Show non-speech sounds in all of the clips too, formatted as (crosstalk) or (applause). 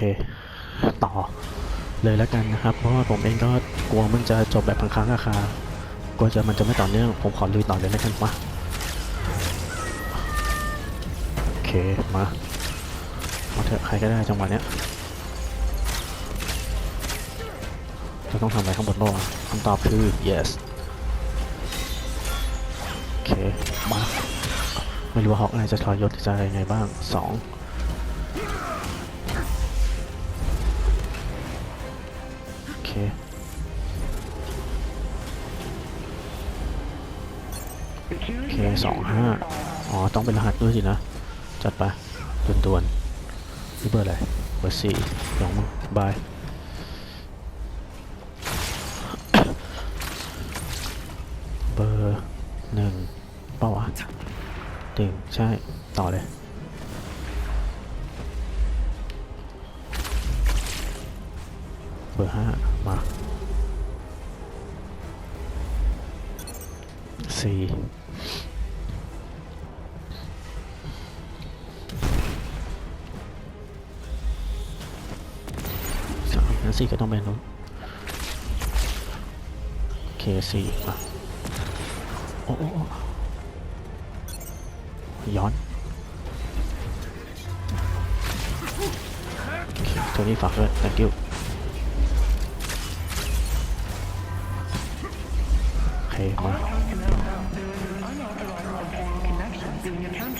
คต่อเลยแล้วกันนะครับ เพราะว่าผมเองก็กลัวมันจะจบแบบค้างๆอาคากลัวจะมันจะไม่ต่อเนื่อง ผมขอลุยต่อเลยแล้วกันมาโอเคมามาเถอะใครก็ได้จังหวะเนี้ยจะต้องทำอะไรข้างบนโลกคำตอบคือ yes โอเคมาไม่รู้ว่าฮอกะไรจะทอยยศจะอะไรไงบ้าง 2 เคโอเคสองห้าอ๋อ ต้องเป็นรหัสด้วยสินะ จัดไปด่วนๆนี่เบอร์อะไรเบอร์สี่ลองมาบายเบอร์หนึ่งเปล่าวะหนึ่งใช่ ต่อเลย สี่สามนสี่ก็ต้องเป็นนู้นโอเคสี่โอ้โอ้โอ้ย้อนโอเคตัวนี้ฝากด้วย thank you โอเคมา being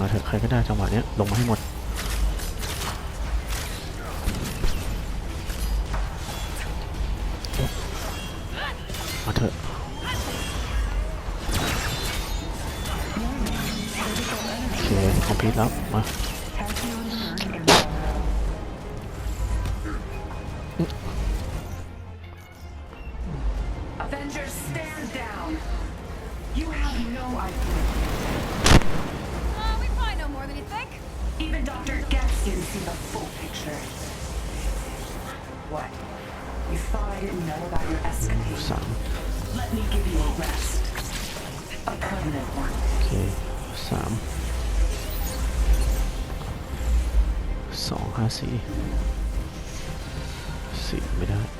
มาเถอะใครก็ได้จังหวะเนี้ยลงมาให้หมด Even Dr. Katz see the full picture. What? You thought I didn't know about your escapade? Some. Let me give you a rest. A permanent one. Okay, Sam. So, I see. See, without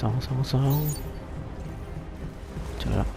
สองสองสองเจอแล้ว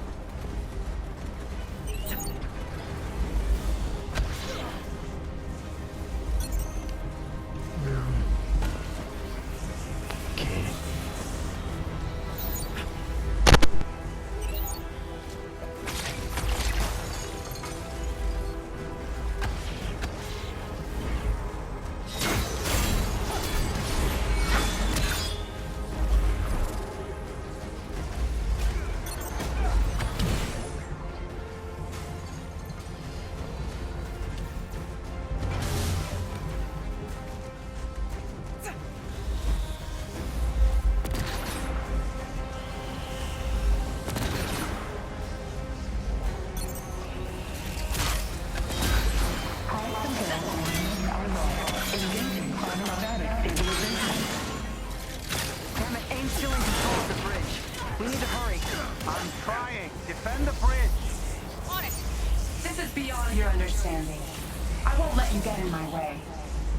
I won't let you get in my way.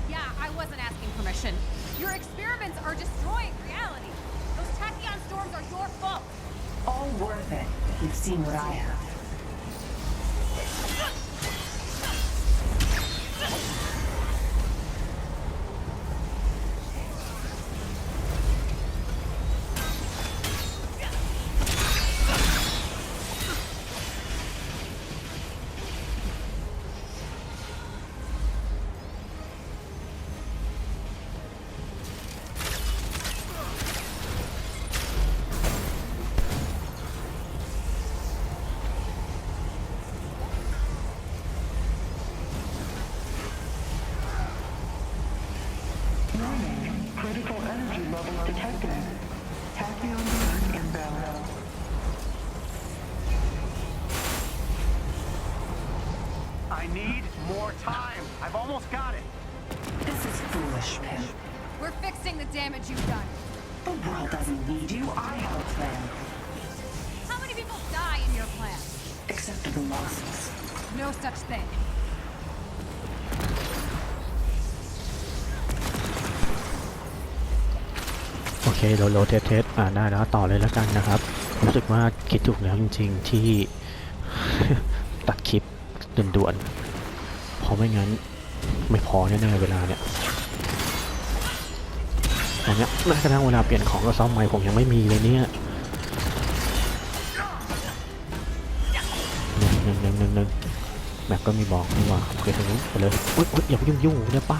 Yeah, I wasn't asking permission. Your experiments are destroying reality. Those tachyon storms are your fault. All worth it if you've seen what I have. Energy levels detected. Tachyon burn inbound. I need more time. I've almost got it. This is foolish, Pim. We're fixing the damage you've done. The world doesn't need you. I have a plan. How many people die in your plan? Acceptable losses. No such thing. เคโลโลเทสเทสอ่าได้แล้วต่อเลยแล้วกันนะครับ รู้สึกว่าคิดถูกแล้วจริง ๆ ที่ตัดคลิปด่วนๆเพราะไม่งั้นไม่พอแน่ๆเวลาเนี่ยตอนเนี้ยแม้กระทั่งเวลาเปลี่ยนของก็ซ่อมใหม่ผมยังไม่มีเลยเนี่ยหนึ่งหนึ่งหนึ่งหนึ่งหนึ่งแมปก็มีบอกนี่ว่าโอเคทางนู้นไปเลยอุ๊ยอยอย่าไปยุ่งยุ่งเนี่ยป้า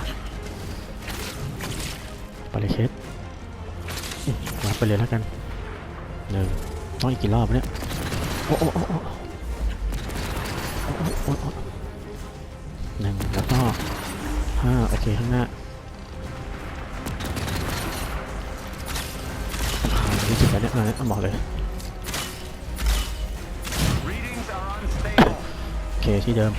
ไปเลยเคส รับไปเลยแล้วกันหนึ่งต้องอีกกี่รอบเนี่ยโอ้โอ้โอ้โอ้โอ้หนึ่งแล้วก็ห้าโอเคข้างหน้ารู้สึกแล้วเนี่ยมาเนี่ยบอกเลยโอเคที่เดิม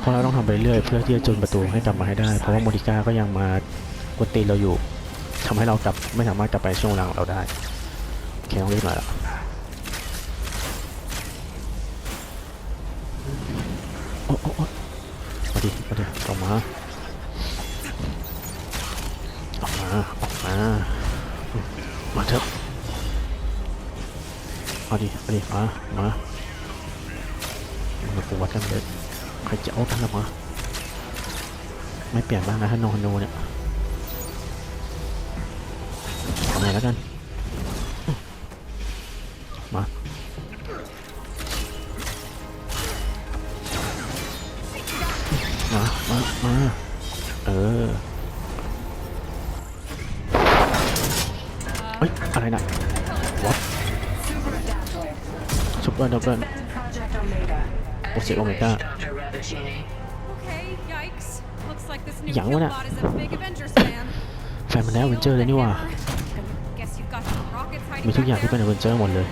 เพราะเราต้องทำไปเรื่อยเพื่อที่จะจนประตูให้กลับมาให้ได้ เพราะว่าโมดิก้าก็ยังมา กดตีนเราอยู่ทำให้เรากลับไม่สามารถกลับไปช่วงเวลาของเราได้โอเคต้องรีบหน่อยละโอ้โอ้โอ้มาดิมาดิออกมาออกมาออกมามาเถอะเอาดิเอาดิมามามาปูวัดกันเลยใครจะเอาทันหรอวะไม่เปลี่ยนบ้างนะถ้านอนโนเนี่ย ทำไงแล้วกัน มามามามาเออเฮ้ย อะไรนะ what Super adapter. ซุปเปอร์ดับเบิล Defend Project Omega. As What's it, you wish, Omega? Dr. Ravagini. Okay, yikes. Looks like this new Yang mana? Killbot is a big Avengers fan. แฟนมันแล้วเวนเจอร์เลยนี่หว่า มีทุกอย่างที่เป็น there. เวนเจอร์หมดเลย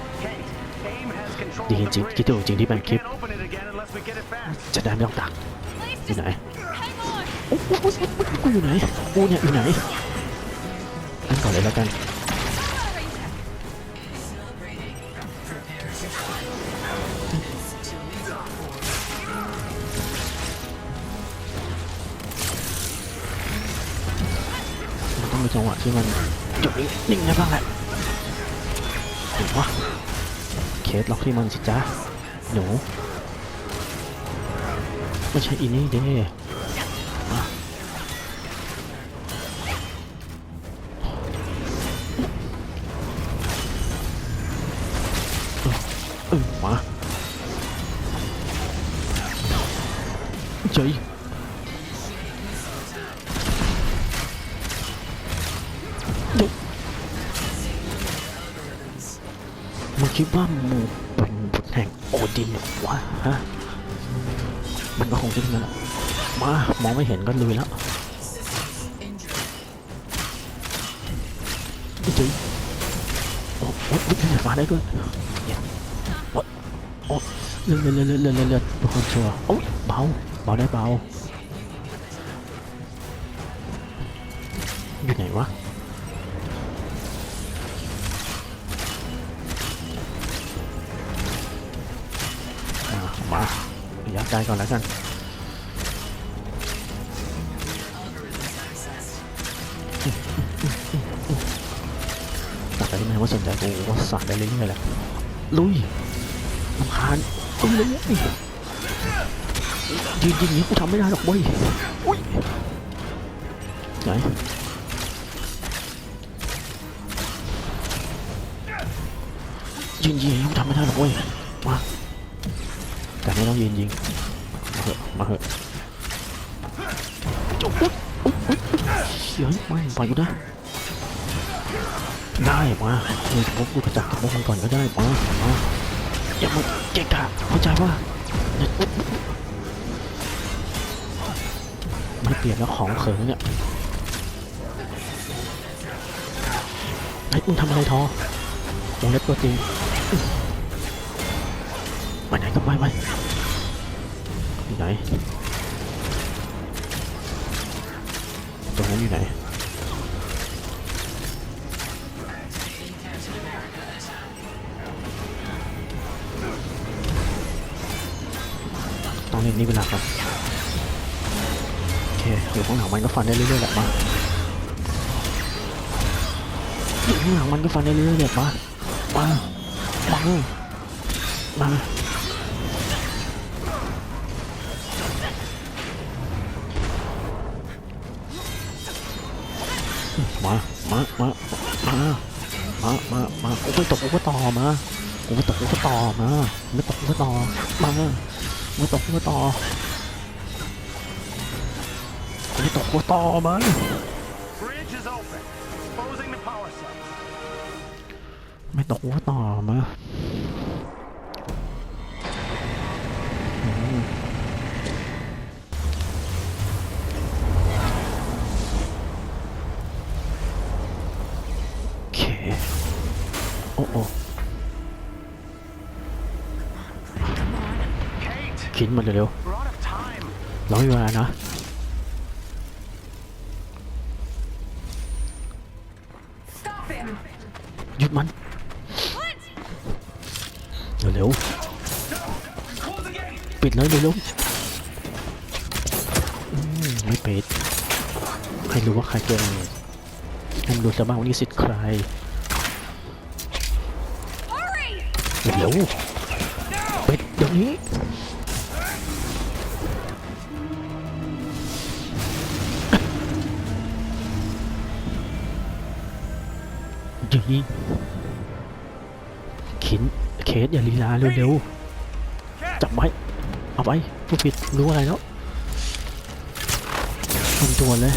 ดีจริงๆคิดถูกจริงที่แบ่งคลิปจะได้ไม่ต้องตัก Please You just know. hang on. โอ้โหกูอยู่ไหนกูเนี่ยอยู่ไหนอันก่อนเลยแล้วกันมันต้องมีจังหวะที่มันหยุดนิ่งๆนะบ้างแหละ ห็นวะเคสล็อกที่มันสิจ้าหนูไม่ใช่อีนี่เด้มาเออมาเจ มึงคิดว่ามึงเป็นบุตรแห่งโอดินหรอวะฮะ มันก็คงคิดงั้นแหละมามองไม่เห็นก็ลุยแล้วจริงโอ้โหวิ่งฟ้าได้ด้วยเนี่ยโอ้โอ้เลื่อนเลื่อนเลื่อนเลื่อนเลื่อนเลื่อนทุกคนชัวร์โอ้ยเบาเบาได้เบา มามายัดใจก่อนแล้วกันตัดไปที่ไหนว่าสนใจกูว่าสั่งได้เรื่อยๆแหละลุยลำคาญลุยเลยยืนยิงย่างนี้กูทำไม่ได้หรอกเว้ยอุ้ยไหนยืนยิงย่างนี้กูทำไม่ได้หรอกเว้ยมา แต่ไม่ต้องยืนยิง มาเหอะมาเหอะจุ๊บอุ๊ยอุ๊ยอุ๊ยเฮ้ยไม่ปล่อยกูนะได้มาเฮ้ยพวกกูกระจักกับพวกมันก่อนก็ได้มามาอย่ามาเกะกะเข้าใจว่าอย่าอุ๊ยอุ๊ยอุ๊ยไม่เปลี่ยนแล้วของเขินเนี่ยไอ้มึงทำอะไรทอวงเล็บตัวจริง ไปไหนก็ไปไปอยู่ไหนตรงนั้นอยู่ไหนต้องเล่นนี่เวลาครับโอเคอยู่ข้างหลังมันก็ฟันได้เรื่อยๆแหละมาอยู่ข้างหลังมันก็ฟันได้เรื่อยๆแหละมามามามา มามามาโอ้ไปตกโอ้ก็ต่อมาโอ้ไปตกโอ้ก็ต่อมาไม่ตกโอ้ก็ต่อมาไม่ตกโอ้ก็ต่อไม่ตกหัวต่อมัน Bridge is open. Exposing the power cells. ไม่ตกหัวต่อมา Kate, คิดมาเร็ว we're out of time. ๆร้อยเวลานะ Stop him! หยุดมันเร็ว Close the gate. ๆปิดเลยเร็วๆอืมไม่ปิดให้รู้ว่าใครเก่งให้มันดูซะบ้างว่านี่สิทธิ์ใคร Hurry! เร็วปิดเดี๋ยวนี้ ดีขินเคสอย่าลีลาเร็วๆ จับไว้ เอาไปผู้ผิดรู้อะไรแล้วทำตัวเลย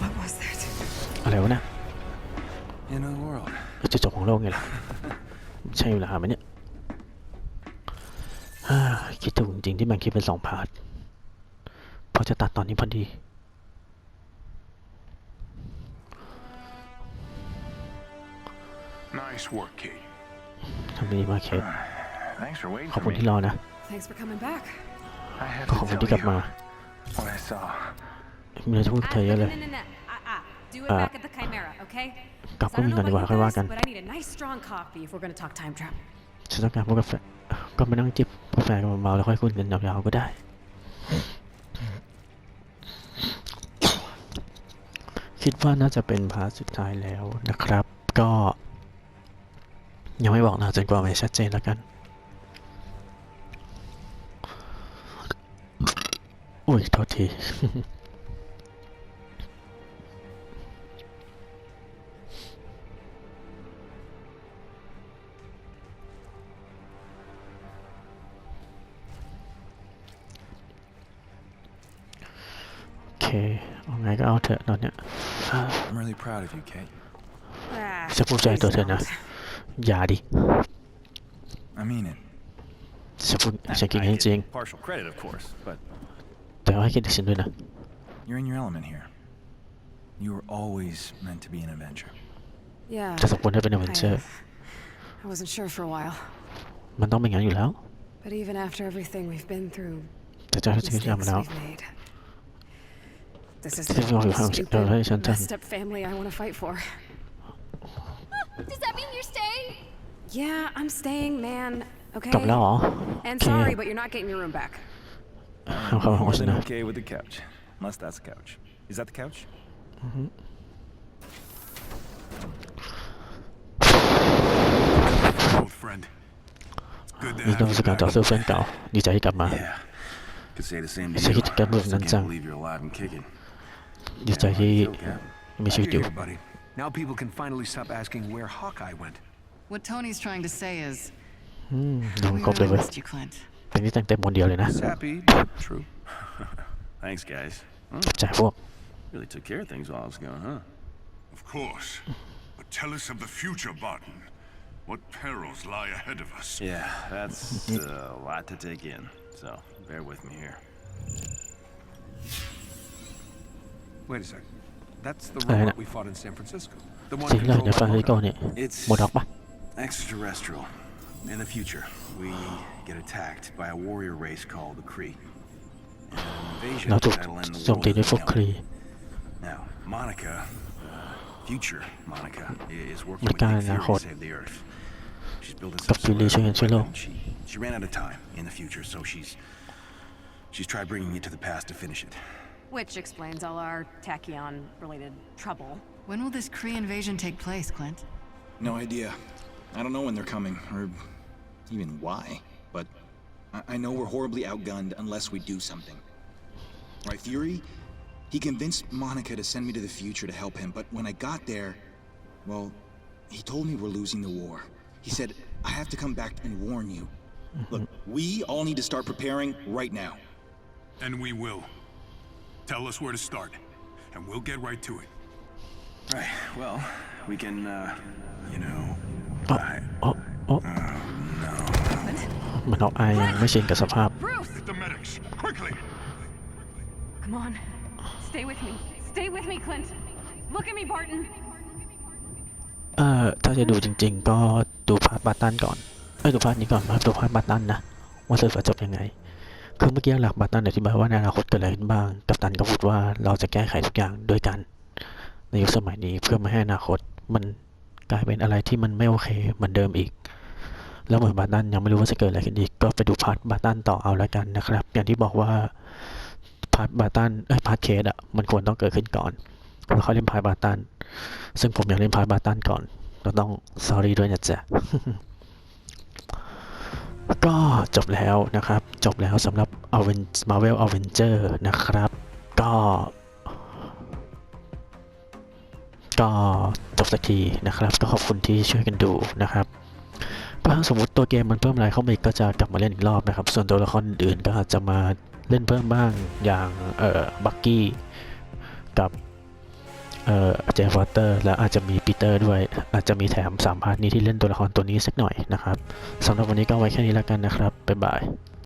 What was that? อะไรวะเนะ End of the world. จุดจบของโลกไงล่ะ ใช่เวลาไหมเนี่ยฮ่าคิดถูกจริงๆที่แบ่งคลิปเป็นสองพาร์ทเพอจะตัดตอนนี้พอดี Nice work, Kate. ทำดีมากเคส Thanks for waiting ขอบ for คุณ me. ที่รอนะ Thanks for coming back. I have ก็ขอบ to คุณ tell ที่กลับ you มา what I saw. มีอะไรจะพูดกับเธอเยอะเลย no, no, no. Uh, uh. Do it Uh, back at the Chimera, okay? กลับ 'Cause ก็ I มี don't ก่อน know ดีกว่า about ค่อย you ว่ากัน guys, but I need a nice strong coffee if we're gonna talk time travel. ฉันต้องการพวกกาแฟก็มานั่งจิบกาแฟกันเบาๆแล้วค่อยคุยกันยาวๆก็ได้ คิดว่าน่าจะเป็นพาร์ทสุดท้ายแล้วนะครับ ก็ ยังไม่บอกนะจนกว่ามันจะชัดเจนแล้วกัน อุ้ยโทษทีโอเคเอาไงก็เอาเถอะตอนเนี้ย I'm really proud of you, Kate. Ah, จะภูมิใจในตัวเธอ please นะ Yachty. I mean it. Except for, I, I get partial credit, of course, but... Pero hay que decirlo na. You're in your element here. You were always meant to be an Avenger. Yeah. That's what never known. I wasn't sure for a while. But even after everything we've been through, the mistakes we've made. This is the stupid, messed up family I want to fight for. Does that mean you Yeah, I'm staying, man. Okay. กลับแล้วเหรอ And โอเค sorry, but you're not getting your room back. เอาเข้ามาของ more ฉัน than นะ okay with the couch. Unless that's a couch. Is that the couch? Old friend. Good to มี have ความรู้สึก you การต่อ back. สู้เพื่อนเก่า ดีใจที่กลับมา Yeah. Could say the same to Sige, you. tignan mo, Still nandiyan. can't believe you're alive and kicking. ดีใจที่ Feel, Captain. มีชีวิตอยู่ Here, buddy. Now people can finally stop asking where Hawkeye went. What Tony's trying to say is, อืมยัง we ครบเลย really เว้ย missed you, Clint. เป็นที่แต่งเต็มคนเดียวเลยนะ Sappy, but true. (laughs) Thanks, guys. ขอบใจพวก Really took care of things while I was gone, huh? Of course. But tell us of the future, Barton. What perils lie ahead of us? Yeah, that's uh, a lot to take in. So, bear with me here. Wait a sec. That's the Uh, robot we fought in San Francisco. The one จริงเลยใน controlled ฟราน by ซิสโก Loco. เนี่ย It's โมด็อกปะ Extraterrestrial. In the future, we get attacked by a warrior race called the Kree. An invasion that'll end the world. Now. now, Monica, uh, future Monica, is working with Nick Fury to save the Earth. She's building some she, she ran out of time in the future, so she's she's tried bringing it to the past to finish it. Which explains all our tachyon-related trouble. When will this Kree invasion take place, Clint? No idea. I don't know when they're coming, or even why. But I, I know we're horribly outgunned unless we do something. Right, Fury? He convinced Monica to send me to the future to help him, but when I got there, well, he told me we're losing the war. He said, I have to come back and warn you. Look, we all need to start preparing right now. And we will. Tell us where to start, and we'll get right to it. Right. Well, we can, uh, you know, อ๋อ I, อ๋ออ๋อมันเอาอายยังไม่ชินกับสภาพ Bruce! Get the medics, quickly! Come on. Stay with me. Stay with me, Clint. Look at me, Barton. เอ่อ ถ้าจะดูจริง ๆ ก็ดูพาร์ทบัตตันก่อนเอ้ยดูพาร์ทนี้ก่อนมาดูพาร์ทบัตตันนะ ว่าเสร็จจะจบยังไง คือเมื่อกี้หลักบัตตันอธิบายว่าในอนาคตเกิดอะไรขึ้นบ้าง กัปตันก็พูดว่าเราจะแก้ไขทุกอย่างด้วยกัน ในยุคสมัยนี้เพื่อไม่ให้อนาคตมัน กลายเป็นอะไรที่มันไม่โอเคเหมือนเดิมอีก แล้วเหมือนบัตตันยังไม่รู้ว่าจะเกิดอะไรขึ้นอีก ก็ไปดูพาร์ทบัตตันต่อเอาแล้วกันนะครับ อย่างที่บอกว่าพาร์ทบัตตันเอ้ยพาร์ทเคสอะมันควรต้องเกิดขึ้นก่อนแล้วค่อยเล่นพาร์ทบัตตันซึ่งผมอยากเล่นพาร์ทบัตตันก่อนเราต้อง sorry ด้วยนะจ๊ะก็จบแล้วนะครับ จบแล้วสำหรับ Marvel Avenger นะครับ ก็ ก็ สักทีนะครับก็ขอบคุณที่ช่วยกันดูนะครับก็ถ้าสมมติตัวเกมมันเพิ่มอะไรเข้ามาอีกก็จะกลับมาเล่นอีกรอบนะครับ ส่วนตัวละครอื่นก็อาจจะมาเล่นเพิ่มบ้างอย่างเอ่อบักกี้กับเอ่อเจฟวอเตอร์แล้วอาจจะมีปีเตอร์ด้วย อาจจะมีแถม3พาร์ทนี้ที่เล่นตัวละครตัวนี้สักหน่อยนะครับสำหรับวันนี้ก็ไว้แค่นี้แล้วกันนะครับบ๊ายบาย